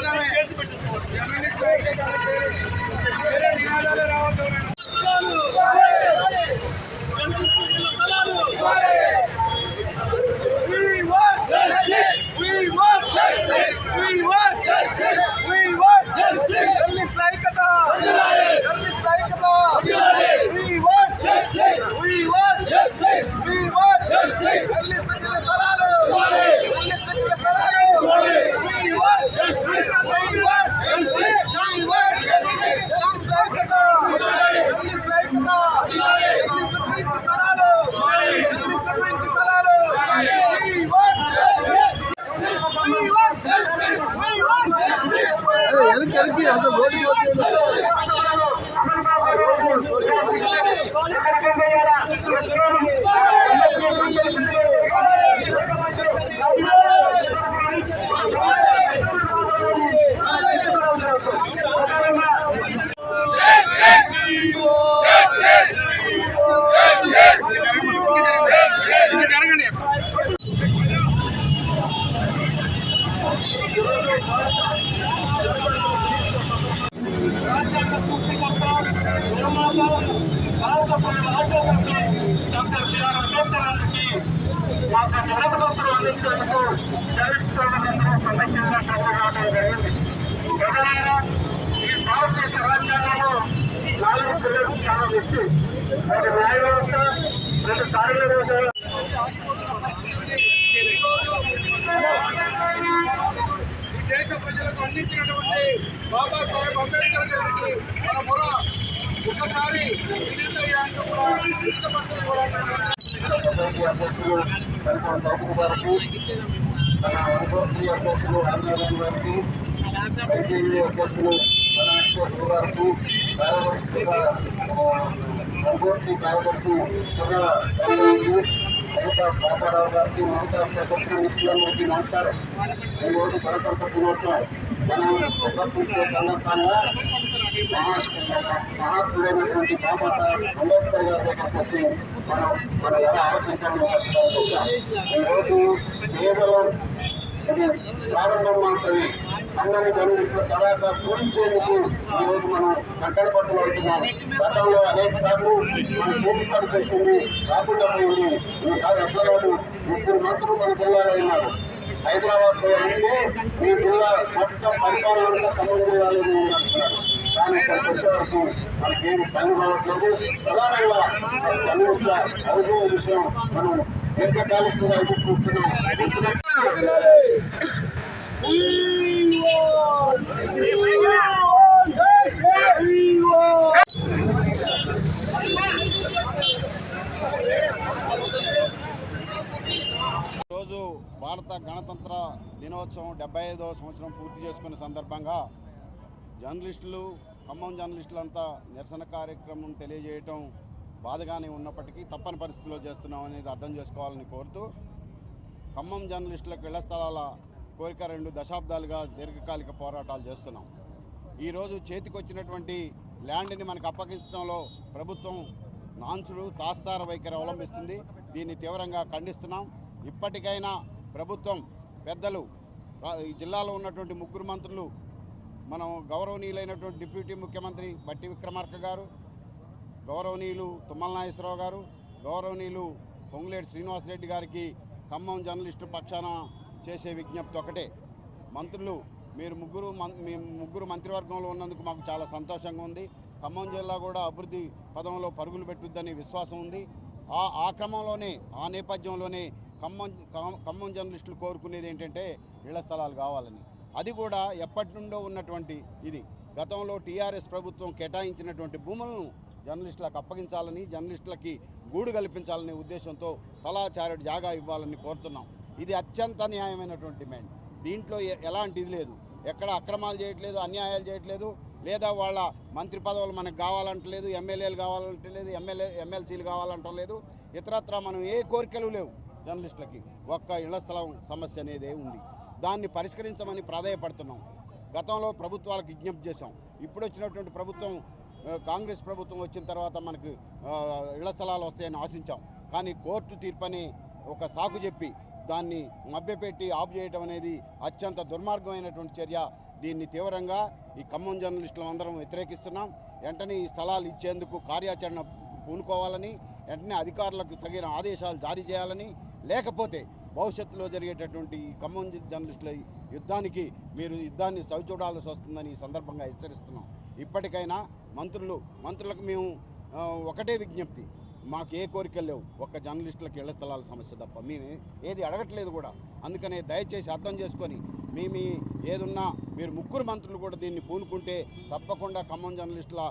ダメ。ఎవరైనా ఈ భారతదేశ రాజ్యాంగంలో నాలుగు పిల్లలు చాలా వ్యక్తి ఒక న్యాయ వ్యవస్థ రెండు కార్మిక వ్యవస్థ దేశ ప్రజలకు అందించినటువంటి బాబాసాహెబ్ అంబేద్కర్ గారికి మన మొర ఒక్కసారి వినీతయ్య మన అనుభవశ్రీ అధ్యక్షులు ఆంధ్రగారి గారికి ఐటీవీ అధ్యక్షులు మన అధ్యక్షులు గారికి కార్యదర్శిగా కార్యదర్శి మమతా పాపారావు గారికి మమతా నమస్కారం గణతంత్ర దినోత్సవం మనం సందర్భంగా మహాత్ముడైనటువంటి బాబాసాహెబ్ అంబేద్కర్ గారి దగ్గరకు వచ్చి మనం మనం ఎలా ఆలోచించాలని ఈరోజు కేవలం ఇది ప్రారంభం మాత్రమే. అందరి జరుగుతున్న తర్వాత చూపించేందుకు ఈరోజు మనం కంటల పట్టులు అవుతున్నాం గతంలో అనేక సార్లు మన చేతి కనిపించింది రాకుండా పోయింది. ఈసారి ఎట్లా కాదు. ముగ్గురు మంత్రులు మన జిల్లాలో ఉన్నారు హైదరాబాద్లో ఉంటే ఈ జిల్లా మొత్తం పరిపాలన అంతా సంబంధం ఉన్నట్టున్నారు కానీ ఇక్కడికి వచ్చే వరకు మనకేం పని కావట్లేదు ప్రధానంగా పని యొక్క అవసరం విషయం మనం దీర్ఘకాలికంగా ఎదురు చూస్తున్నాం. రోజు భారత గణతంత్ర దినోత్సవం డెబ్బై ఐదవ సంవత్సరం పూర్తి చేసుకున్న సందర్భంగా జర్నలిస్టులు ఖమ్మం జర్నలిస్టులంతా నిరసన కార్యక్రమం తెలియజేయటం బాధగానే ఉన్నప్పటికీ తప్పని పరిస్థితిలో చేస్తున్నాం అనేది అర్థం చేసుకోవాలని కోరుతూ ఖమ్మం జర్నలిస్టులకు ఇళ్ళ స్థలాల కోరిక రెండు దశాబ్దాలుగా దీర్ఘకాలిక పోరాటాలు చేస్తున్నాం. ఈరోజు చేతికొచ్చినటువంటి ల్యాండ్ని మనకు అప్పగించడంలో ప్రభుత్వం నాంచుడు తాత్సార వైఖరి అవలంబిస్తుంది. దీన్ని తీవ్రంగా ఖండిస్తున్నాం. ఇప్పటికైనా ప్రభుత్వం పెద్దలు ఈ జిల్లాలో ఉన్నటువంటి ముగ్గురు మంత్రులు మనం గౌరవనీయులైనటువంటి డిప్యూటీ ముఖ్యమంత్రి బట్టి విక్రమార్క గారు గౌరవనీయులు తుమ్మల నాగేశ్వరరావు గారు గౌరవనీయులు పొంగులేటి శ్రీనివాసరెడ్డి గారికి ఖమ్మం జర్నలిస్టు పక్షాన చేసే విజ్ఞప్తి ఒకటే. మంత్రులు మీరు ముగ్గురు మీ ముగ్గురు మంత్రివర్గంలో ఉన్నందుకు మాకు చాలా సంతోషంగా ఉంది. ఖమ్మం జిల్లా కూడా అభివృద్ధి పదంలో పరుగులు పెట్టుద్దని విశ్వాసం ఉంది. ఆ ఆ క్రమంలోనే ఆ నేపథ్యంలోనే ఖమ్మం ఖమ్మం- జర్నలిస్టులు కోరుకునేది ఏంటంటే ఇళ్ళ స్థలాలు కావాలని. అది కూడా ఎప్పటి నుండో ఉన్నటువంటి ఇది. గతంలో టీఆర్ఎస్ ప్రభుత్వం కేటాయించినటువంటి భూములను జర్నలిస్టులకు అప్పగించాలని జర్నలిస్టులకి గూడు కల్పించాలనే ఉద్దేశంతో తలా జాగా ఇవ్వాలని కోరుతున్నాం. ఇది అత్యంత న్యాయమైనటువంటి డిమాండ్. దీంట్లో ఎ- ఎలాంటి ఇది లేదు. ఎక్కడ అక్రమాలు చేయట్లేదు అన్యాయాలు చేయట్లేదు లేదా వాళ్ళ మంత్రి పదవులు మనకు కావాలంటలేదు ఎమ్మెల్యేలు కావాలంటలేదు ఎమ్మెల్యే ఎమ్మెల్సీలు కావాలంటలేదు ఇతరత్ర మనం ఏ కోరికలు లేవు. జర్నలిస్టులకి ఒక్క ఇళ్ళ స్థలం సమస్య అనేది ఉంది. దాన్ని పరిష్కరించమని ప్రాధాయపడుతున్నాం. గతంలో ప్రభుత్వాలకు విజ్ఞప్తి చేశాం. ఇప్పుడు వచ్చినటువంటి ప్రభుత్వం కాంగ్రెస్ ప్రభుత్వం వచ్చిన తర్వాత మనకు ఇళ్ళ స్థలాలు వస్తాయని ఆశించాం. కానీ కోర్టు తీర్పని ఒక సాకు చెప్పి దాన్ని మభ్యపెట్టి ఆఫ్ చేయడం అనేది అత్యంత దుర్మార్గమైనటువంటి చర్య. దీన్ని తీవ్రంగా ఈ ఖమ్మం జర్నలిస్టులు అందరం వ్యతిరేకిస్తున్నాం. వెంటనే ఈ స్థలాలు ఇచ్చేందుకు కార్యాచరణ పూనుకోవాలని వెంటనే అధికారులకు తగిన ఆదేశాలు జారీ చేయాలని లేకపోతే భవిష్యత్తులో జరిగేటటువంటి ఈ ఖమ్మం జర్నలిస్టుల యుద్ధానికి మీరు యుద్ధాన్ని చవిచూడాల్సి వస్తుందని ఈ సందర్భంగా హెచ్చరిస్తున్నాం. ఇప్పటికైనా మంత్రులు మంత్రులకు మేము ఒకటే విజ్ఞప్తి. మాకు ఏ కోరికలు లేవు. ఒక్క జర్నలిస్టులకు ఇళ్ళ స్థలాల సమస్య తప్ప మేము ఏది అడగట్లేదు కూడా. అందుకనే దయచేసి అర్థం చేసుకొని మీ మీ ఏదున్నా మీరు ముగ్గురు మంత్రులు కూడా దీన్ని పూనుకుంటే తప్పకుండా ఖమ్మం జర్నలిస్టుల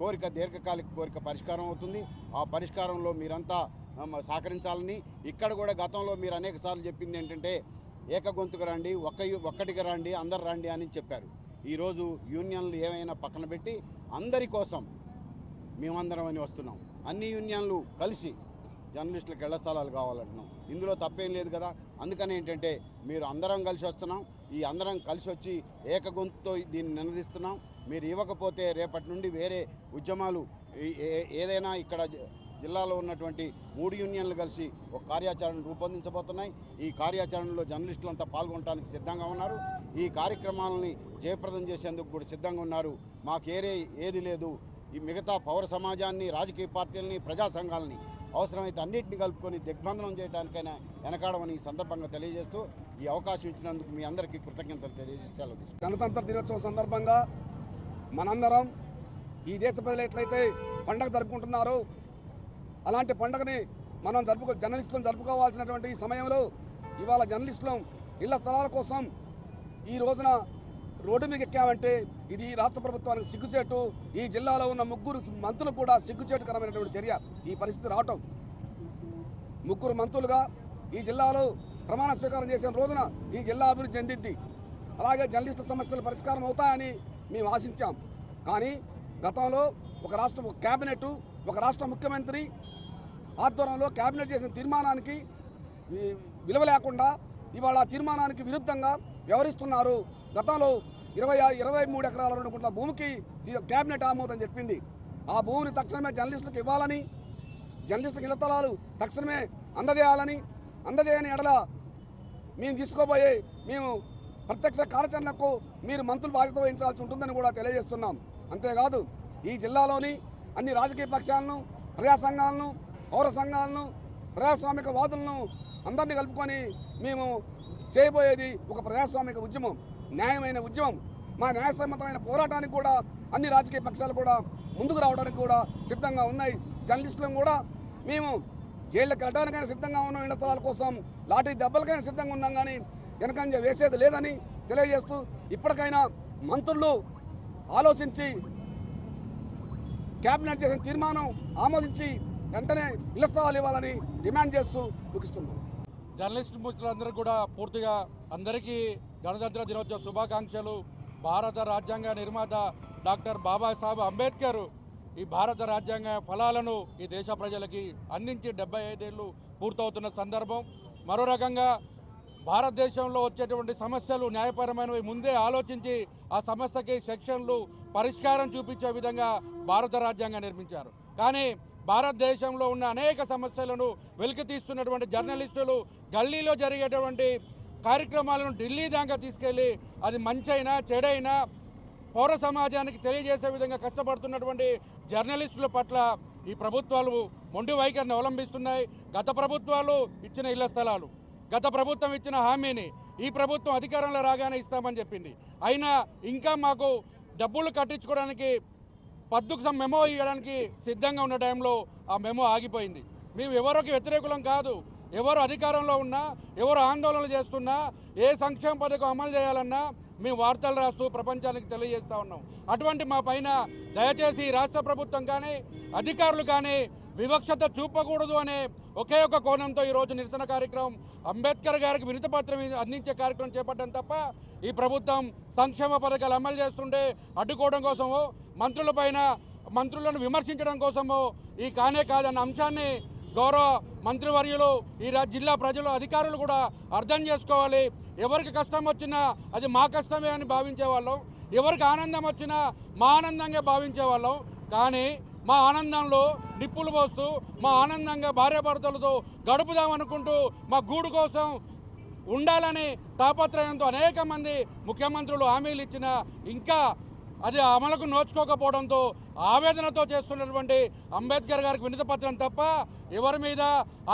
కోరిక దీర్ఘకాలిక కోరిక పరిష్కారం అవుతుంది. ఆ పరిష్కారంలో మీరంతా సహకరించాలని ఇక్కడ కూడా గతంలో మీరు అనేక సార్లు చెప్పింది ఏంటంటే ఏకగొంతుకు రండి ఒక్క ఒక్కటికి రండి అందరు రండి అని చెప్పారు. ఈరోజు యూనియన్లు ఏమైనా పక్కన పెట్టి అందరి కోసం మేమందరం అని వస్తున్నాం. అన్ని యూనియన్లు కలిసి జర్నలిస్టులకు ఇళ్ళ స్థలాలు కావాలంటున్నాం. ఇందులో తప్పేం లేదు కదా. అందుకని ఏంటంటే మీరు అందరం కలిసి వస్తున్నాం. ఈ అందరం కలిసి వచ్చి ఏకగొంతుతో దీన్ని నినదిస్తున్నాం. మీరు ఇవ్వకపోతే రేపటి నుండి వేరే ఉద్యమాలు ఏ- ఏదైనా ఇక్కడ జిల్లాలో ఉన్నటువంటి మూడు యూనియన్లు కలిసి ఒక కార్యాచరణ రూపొందించబోతున్నాయి. ఈ కార్యాచరణలో జర్నలిస్టులంతా పాల్గొనడానికి సిద్ధంగా ఉన్నారు. ఈ కార్యక్రమాలని జయప్రదం చేసేందుకు కూడా సిద్ధంగా ఉన్నారు. మాకు ఏరే ఏది లేదు. ఈ మిగతా పౌర సమాజాన్ని రాజకీయ పార్టీలని ప్రజా సంఘాలని అవసరమైతే అన్నింటిని కలుపుకొని దిగ్బంధనం చేయడానికైనా వెనకాడమని ఈ సందర్భంగా తెలియజేస్తూ ఈ అవకాశం ఇచ్చినందుకు మీ అందరికీ కృతజ్ఞతలు తెలియజేసి గణతంత్ర దినోత్సవం సందర్భంగా మనందరం ఈ దేశ ప్రజలు ఎట్లయితే పండగ జరుపుకుంటున్నారో అలాంటి పండగని మనం జరుపుకో జర్నలిస్టులను జరుపుకోవాల్సినటువంటి ఈ సమయంలో ఇవాళ జర్నలిస్టులం ఇళ్ళ స్థలాల కోసం ఈ రోజున రోడ్డు మీద ఎక్కామంటే ఇది రాష్ట్ర ప్రభుత్వానికి సిగ్గుచేటు ఈ జిల్లాలో ఉన్న ముగ్గురు మంత్రులు కూడా సిగ్గుచేటుకరమైనటువంటి చర్య ఈ పరిస్థితి రావటం. ముగ్గురు మంత్రులుగా ఈ జిల్లాలో ప్రమాణ స్వీకారం చేసిన రోజున ఈ జిల్లా అభివృద్ధి చెందింది అలాగే జర్నలిస్టు సమస్యలు పరిష్కారం అవుతాయని మేము ఆశించాం. కానీ గతంలో ఒక రాష్ట్ర ఒక క్యాబినెట్ ఒక రాష్ట్ర ముఖ్యమంత్రి ఆధ్వర్యంలో క్యాబినెట్ చేసిన తీర్మానానికి విలువ లేకుండా ఇవాళ తీర్మానానికి విరుద్ధంగా వ్యవహరిస్తున్నారు. గతంలో ఇరవై ఇరవై మూడు ఎకరాల రెండు గుంటల భూమికి క్యాబినెట్ ఆమోదం చెప్పింది. ఆ భూమిని తక్షణమే జర్నలిస్టులకు ఇవ్వాలని జర్నలిస్టులకు ఇళ్ళ తక్షణమే అందజేయాలని అందజేయని ఎడల మేము తీసుకోబోయే మేము ప్రత్యక్ష కార్యాచరణకు మీరు మంత్రులు బాధ్యత వహించాల్సి ఉంటుందని కూడా తెలియజేస్తున్నాం. అంతేకాదు ఈ జిల్లాలోని అన్ని రాజకీయ పక్షాలను ప్రజా సంఘాలను పౌర సంఘాలను ప్రజాస్వామిక వాదులను అందరినీ కలుపుకొని మేము చేయబోయేది ఒక ప్రజాస్వామిక ఉద్యమం న్యాయమైన ఉద్యమం. మా న్యాయసమ్మతమైన పోరాటానికి కూడా అన్ని రాజకీయ పక్షాలు కూడా ముందుకు రావడానికి కూడా సిద్ధంగా ఉన్నాయి. జర్నలిస్టులను కూడా మేము జైళ్ళకి వెళ్ళడానికైనా సిద్ధంగా ఉన్నాం ఇళ్ళ స్థలాల కోసం. లాఠీ దెబ్బలకైనా సిద్ధంగా ఉన్నాం కానీ వెనకంజ వేసేది లేదని తెలియజేస్తూ ఇప్పటికైనా మంత్రులు ఆలోచించి కేబినెట్ చేసిన తీర్మానం ఆమోదించి వెంటనే ఇళ్ళ స్థలాలు ఇవ్వాలని డిమాండ్ చేస్తూ ముగిస్తున్నాం. జర్నలిస్ట్ మిత్రులందరూ కూడా పూర్తిగా అందరికీ గణతంత్ర దినోత్సవ శుభాకాంక్షలు. భారత రాజ్యాంగ నిర్మాత డాక్టర్ బాబాసాహెబ్ అంబేద్కర్ ఈ భారత రాజ్యాంగ ఫలాలను ఈ దేశ ప్రజలకి అందించి డెబ్బై ఐదేళ్ళు పూర్తవుతున్న సందర్భం. మరో రకంగా భారతదేశంలో వచ్చేటువంటి సమస్యలు న్యాయపరమైనవి ముందే ఆలోచించి ఆ సమస్యకి సెక్షన్లు పరిష్కారం చూపించే విధంగా భారత రాజ్యాంగం నిర్మించారు. కానీ భారతదేశంలో ఉన్న అనేక సమస్యలను వెలికి తీస్తున్నటువంటి జర్నలిస్టులు గల్లీలో జరిగేటువంటి కార్యక్రమాలను ఢిల్లీ దాకా తీసుకెళ్ళి అది మంచైనా చెడైనా పౌర సమాజానికి తెలియజేసే విధంగా కష్టపడుతున్నటువంటి జర్నలిస్టుల పట్ల ఈ ప్రభుత్వాలు మొండి వైఖరిని అవలంబిస్తున్నాయి. గత ప్రభుత్వాలు ఇచ్చిన ఇళ్ళ స్థలాలు గత ప్రభుత్వం ఇచ్చిన హామీని ఈ ప్రభుత్వం అధికారంలో రాగానే ఇస్తామని చెప్పింది. అయినా ఇంకా మాకు డబ్బులు కట్టించుకోవడానికి పద్దుకు మెమో ఇవ్వడానికి సిద్ధంగా ఉన్న టైంలో ఆ మెమో ఆగిపోయింది. మేము ఎవరికి వ్యతిరేకులం కాదు. ఎవరు అధికారంలో ఉన్నా ఎవరు ఆందోళనలు చేస్తున్నా ఏ సంక్షేమ పథకం అమలు చేయాలన్నా మేము వార్తలు రాస్తూ ప్రపంచానికి తెలియజేస్తూ ఉన్నాం. అటువంటి మా పైన దయచేసి రాష్ట్ర ప్రభుత్వం కానీ అధికారులు కానీ వివక్షత చూపకూడదు అనే ఒకే ఒక కోణంతో ఈరోజు నిరసన కార్యక్రమం అంబేద్కర్ గారికి వినతిపత్రం అందించే కార్యక్రమం చేపట్టడం తప్ప ఈ ప్రభుత్వం సంక్షేమ పథకాలు అమలు చేస్తుంటే అడ్డుకోవడం కోసమో మంత్రులపైన మంత్రులను విమర్శించడం కోసమో ఈ కానే కాదన్న అంశాన్ని గౌరవ మంత్రివర్యులు ఈ జిల్లా ప్రజలు అధికారులు కూడా అర్థం చేసుకోవాలి. ఎవరికి కష్టం వచ్చినా అది మా కష్టమే అని భావించేవాళ్ళం ఎవరికి ఆనందం వచ్చినా మా ఆనందంగా భావించేవాళ్ళం కానీ మా ఆనందంలో నిప్పులు పోస్తూ మా ఆనందంగా భార్యాభర్తలతో గడుపుదామనుకుంటూ మా గూడు కోసం ఉండాలని తాపత్రయంతో అనేక మంది ముఖ్యమంత్రులు హామీలు ఇచ్చిన ఇంకా అది అమలుకు నోచుకోకపోవడంతో ఆవేదనతో చేస్తున్నటువంటి అంబేద్కర్ గారికి వినతి పత్రం తప్ప ఎవరి మీద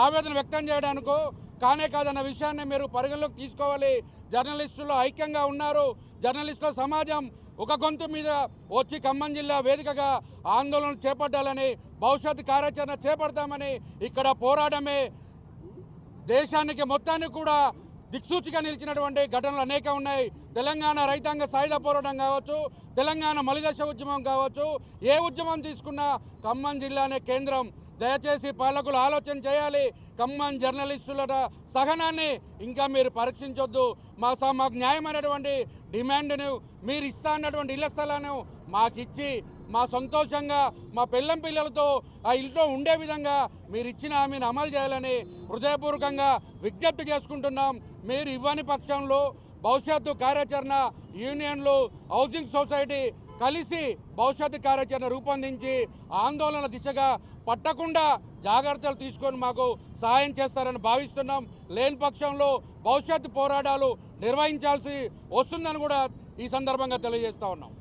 ఆవేదన వ్యక్తం చేయడానికో కానే కాదన్న విషయాన్ని మీరు పరిగణలోకి తీసుకోవాలి. జర్నలిస్టులు ఐక్యంగా ఉన్నారు. జర్నలిస్టుల సమాజం ఒక గొంతు మీద వచ్చి ఖమ్మం జిల్లా వేదికగా ఆందోళన చేపట్టాలని భవిష్యత్ కార్యాచరణ చేపడతామని ఇక్కడ పోరాడమే దేశానికి మొత్తానికి కూడా దిక్సూచిగా నిలిచినటువంటి ఘటనలు అనేక ఉన్నాయి. తెలంగాణ రైతాంగ సాయుధ పోరాటం కావచ్చు తెలంగాణ మలిదశ ఉద్యమం కావచ్చు ఏ ఉద్యమం తీసుకున్నా ఖమ్మం జిల్లానే కేంద్రం. దయచేసి పాలకులు ఆలోచన చేయాలి. ఖమ్మం జర్నలిస్టుల సహనాన్ని ఇంకా మీరు పరీక్షించొద్దు. మా స- మాకు న్యాయమైనటువంటి డిమాండ్ను మీరు ఇస్తా అన్నటువంటి ఇళ్ళ స్థలాన్ని మాకిచ్చి మా సంతోషంగా మా పిల్లం పిల్లలతో ఆ ఇంట్లో ఉండే విధంగా మీరు ఇచ్చిన హామీని అమలు చేయాలని హృదయపూర్వకంగా విజ్ఞప్తి చేసుకుంటున్నాం. మీరు ఇవ్వని పక్షంలో భవిష్యత్తు కార్యాచరణ యూనియన్లు హౌసింగ్ సొసైటీ కలిసి భవిష్యత్తు కార్యాచరణ రూపొందించి ఆందోళన దిశగా పట్టకుండా జాగ్రత్తలు తీసుకొని మాకు సహాయం చేస్తారని భావిస్తున్నాం. లేని పక్షంలో భవిష్యత్తు పోరాటాలు నిర్వహించాల్సి వస్తుందని కూడా ఈ సందర్భంగా తెలియజేస్తా ఉన్నాం.